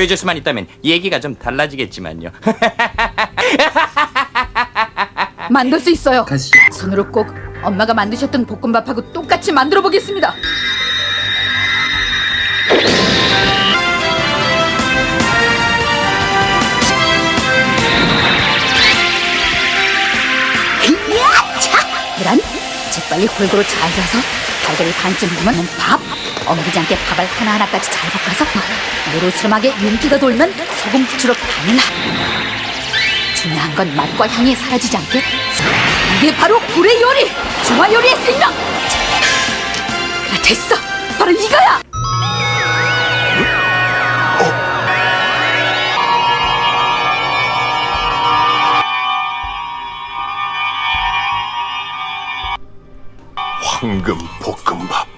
보여줄 수만 있다면 얘기가 좀 달라지겠지만요. 만들 수 있어요. 가시죠. 손으로 꼭 엄마가 만드셨던 볶음밥하고 똑같이 만들어 보겠습니다. 야차! 계란 재빨리 골고루 잘 져서 달걀이 반쯤 익으면 밥 엉기지 않게 밥알 하나하나까지 잘 볶아서 노릇스름하게 윤기가 돌면 소금 부추로 반이나 중요한 건 맛과 향이 사라지지 않게 이게 바로 불의 요리! 중화 요리의 생명! 아, 됐어! 바로 이거야! 황금 볶음밥